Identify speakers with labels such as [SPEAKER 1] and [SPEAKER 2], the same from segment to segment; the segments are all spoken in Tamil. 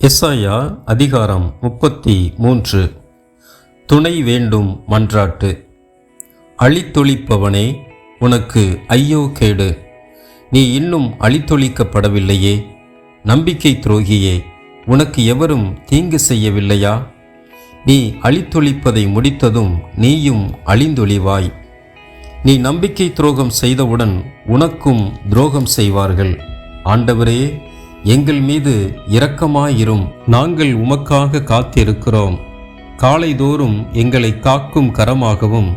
[SPEAKER 1] எஸ்ஐயா அதிகாரம் முப்பத்தி மூன்று. துணை வேண்டும் மன்றாட்டு. அழித்தொழிப்பவனே உனக்கு ஐயோ கேடு. நீ இன்னும் அழித்தொழிக்கப்படவில்லையே. நம்பிக்கை துரோகியே உனக்கு எவரும் தீங்கு செய்யவில்லையா? நீ அழித்தொழிப்பதை முடித்ததும் நீயும் அழிந்தொழிவாய். நீ நம்பிக்கை துரோகம் செய்தவுடன் உனக்கும் துரோகம் செய்வார்கள். ஆண்டவரே எங்கள் மீது இரக்கமாயிரும். நாங்கள் உமக்காக காத்திருக்கிறோம். காலைதோறும் எங்களை காக்கும் கரமாகவும்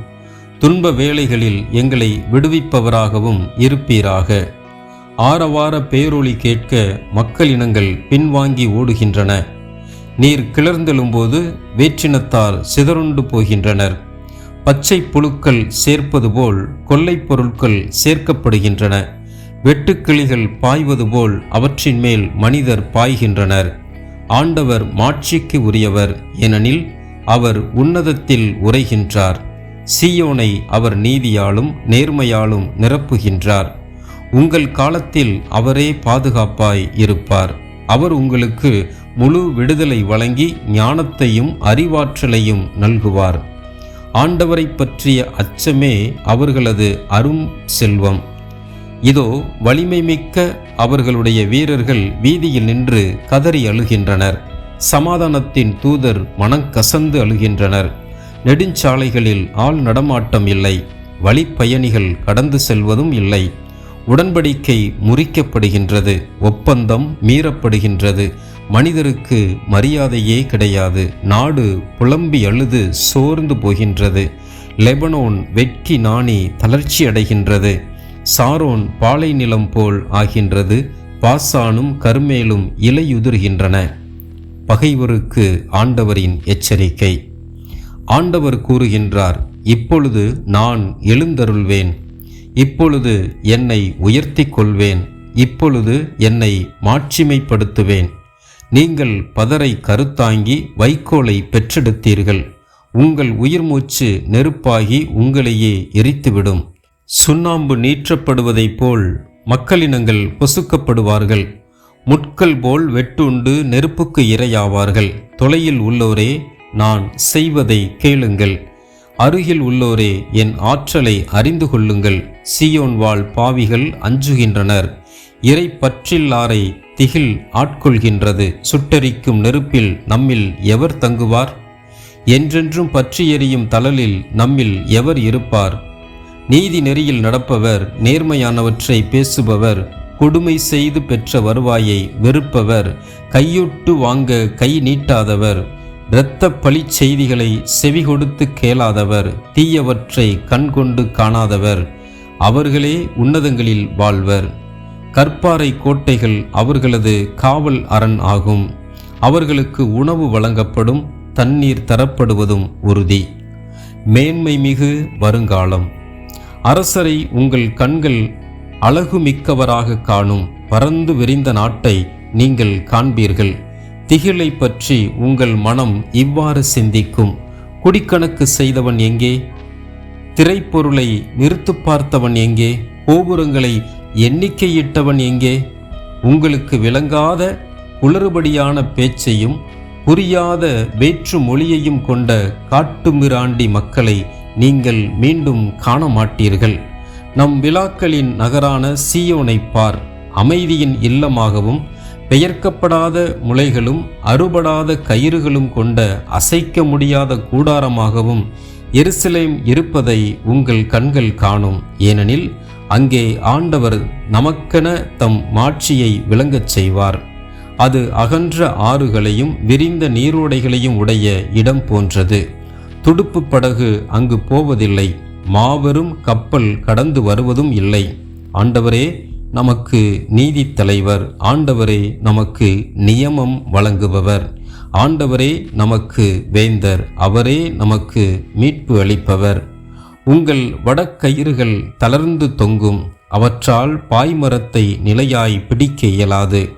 [SPEAKER 1] துன்ப வேளைகளில் எங்களை விடுவிப்பவராகவும் இருப்பீராக. ஆரவார பேரொளி கேட்க மக்களினங்கள் பின்வாங்கி ஓடுகின்றன. நீர் கிளர்ந்தெழும்போது வேற்றினத்தார் சிதறுண்டு போகின்றனர். பச்சை புழுக்கள் சேர்ப்பது போல் கொல்லைப் பொருட்கள் சேர்க்கப்படுகின்றன. வெட்டுக்கிளிகள் பாய்வது போல் அவற்றின் மேல் மனிதர் பாய்கின்றனர். ஆண்டவர் மாட்சிக்கு உரியவர் ஏனெனில் அவர் உன்னதத்தில் உரைகின்றார் சீயோனை அவர் நீதியாலும் நேர்மையாலும் நிரப்புகின்றார். உங்கள் காலத்தில் அவரே பாதுகாப்பாய் இருப்பார். அவர் உங்களுக்கு முழு விடுதலை வழங்கி ஞானத்தையும் அறிவாற்றலையும் நல்குவார். ஆண்டவரை பற்றிய அச்சமே அவர்களது அரும் செல்வம் இதோ வலிமை மிக்க அவர்களுடைய வீரர்கள் வீதியில் நின்று கதறி அழுகின்றனர். சமாதானத்தின் தூதர் மனங்கசந்து அழுகின்றனர். நெடுஞ்சாலைகளில் ஆள் நடமாட்டம் இல்லை. வழிப்பயணிகள் கடந்து செல்வதும் இல்லை. உடன்படிக்கை முறிக்கப்படுகின்றது. ஒப்பந்தம் மீறப்படுகின்றது. மனிதருக்கு மரியாதையே கிடையாது. நாடு புலம்பி அழுது சோர்ந்து போகின்றது. லெபனோன் வெட்கி நாணி தளர்ச்சி அடைகின்றது. சாரோன் பாலை நிலம் போல் ஆகின்றது பாசானும் கருமேலும் இலையுதிர்கின்றன. பகைவருக்கு ஆண்டவரின் எச்சரிக்கை. ஆண்டவர் கூறுகின்றார் இப்பொழுது நான் எழுந்தருள்வேன். இப்பொழுது என்னை உயர்த்தி கொள்வேன். இப்பொழுது என்னை மாட்சிமைப்படுத்துவேன். நீங்கள் பதரை கருத்தாங்கி வைக்கோலை பெற்றெடுத்தீர்கள். உங்கள் உயிர் மூச்சு நெருப்பாகி உங்களையே எரித்துவிடும். சுண்ணாம்பு நீற்றப்படுவதைப் போல் மக்களினங்கள் பொசுக்கப்படுவார்கள். முட்கள் போல் வெட்டுண்டு நெருப்புக்கு இரையாவார்கள். தொலையில் உள்ளோரே நான் செய்வதை கேளுங்கள். அருகில் உள்ளோரே என் ஆற்றலை அறிந்து கொள்ளுங்கள். சியோன் வாழ் பாவிகள் அஞ்சுகின்றனர். இறை பற்றில்லாரை திகில் ஆட்கொள்கின்றது. சுட்டரிக்கும் நெருப்பில் நம்மில் எவர் தங்குவார்? என்றென்றும் பற்றி எறியும் தளலில் நம்மில் எவர் இருப்பார்? நீதி நெறியில் நடப்பவர் நேர்மையானவற்றை பேசுபவர் கொடுமை செய்து பெற்ற வருவாயை வெறுப்பவர் கையொட்டு வாங்க கை நீட்டாதவர் இரத்த பழி செய்திகளை செவி கொடுத்து கேளாதவர் தீயவற்றை கண்கொண்டு காணாதவர் அவர்களே உன்னதங்களில் வாழ்வர். கற்பாறை கோட்டைகள் அவர்களது காவல் அரண் ஆகும். அவர்களுக்கு உணவு வழங்கப்படும் தண்ணீர் தரப்படுவதும் உறுதி. மேன்மை மிகு வருங்காலம். அரசரை உங்கள் கண்கள் அழகுமிக்கவராக காணும் பறந்து விரிந்த நாட்டை நீங்கள் காண்பீர்கள். திகிலை பற்றி உங்கள் மனம் இவ்வாறு சிந்திக்கும். குடிக்கணக்கு செய்தவன் எங்கே? திரைப்பொருளை நிறுத்து பார்த்தவன் எங்கே? கோபுரங்களை எண்ணிக்கையிட்டவன் எங்கே? உங்களுக்கு விளங்காத குளறுபடியான பேச்சையும் புரியாத வேற்று மொழியையும் கொண்ட காட்டுமிராண்டி மக்களை நீங்கள் மீண்டும் காண மாட்டீர்கள் நம் விழாக்களின் நகரான சீயோனை பார் அமைதியின் இல்லமாகவும் பெயர்க்கப்படாத முளைகளும் அறுபடாத கயிறுகளும் கொண்ட அசைக்க முடியாத கூடாரமாகவும் எருசலேம் இருப்பதை உங்கள் கண்கள் காணும். ஏனெனில் அங்கே ஆண்டவர் நமக்கென தம் மாட்சியை விளங்கச் செய்வார். அது அகன்ற ஆறுகளையும் விரிந்த நீரோடைகளையும் உடைய இடம் போன்றது. துடுப்பு படகு அங்கு போவதில்லை. மாபெரும் கப்பல் கடந்து வருவதும் இல்லை. ஆண்டவரே நமக்கு நீதி தலைவர். ஆண்டவரே நமக்கு நியமம் வழங்குபவர். ஆண்டவரே நமக்கு வேந்தர். அவரே நமக்கு மீட்பு அளிப்பவர். உங்கள் வடக்கயிறுகள் தளர்ந்து தொங்கும். அவற்றால் பாய்மரத்தை நிலையாய் பிடிக்க இயலாது.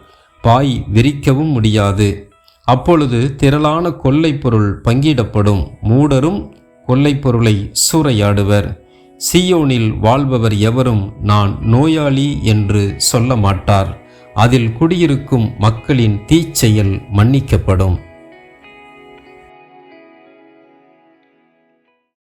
[SPEAKER 1] பாய் விரிக்கவும் முடியாது. அப்பொழுது திரளான கொள்ளைப் பொருள் பங்கிடப்படும். மூடரும் கொள்ளைப் பொருளை சூறையாடுவர். சியோனில் வாழ்பவர் எவரும் நான் நோயாளி என்று சொல்ல மாட்டார் அதில் குடியிருக்கும் மக்களின் தீச்செயல் மன்னிக்கப்படும்.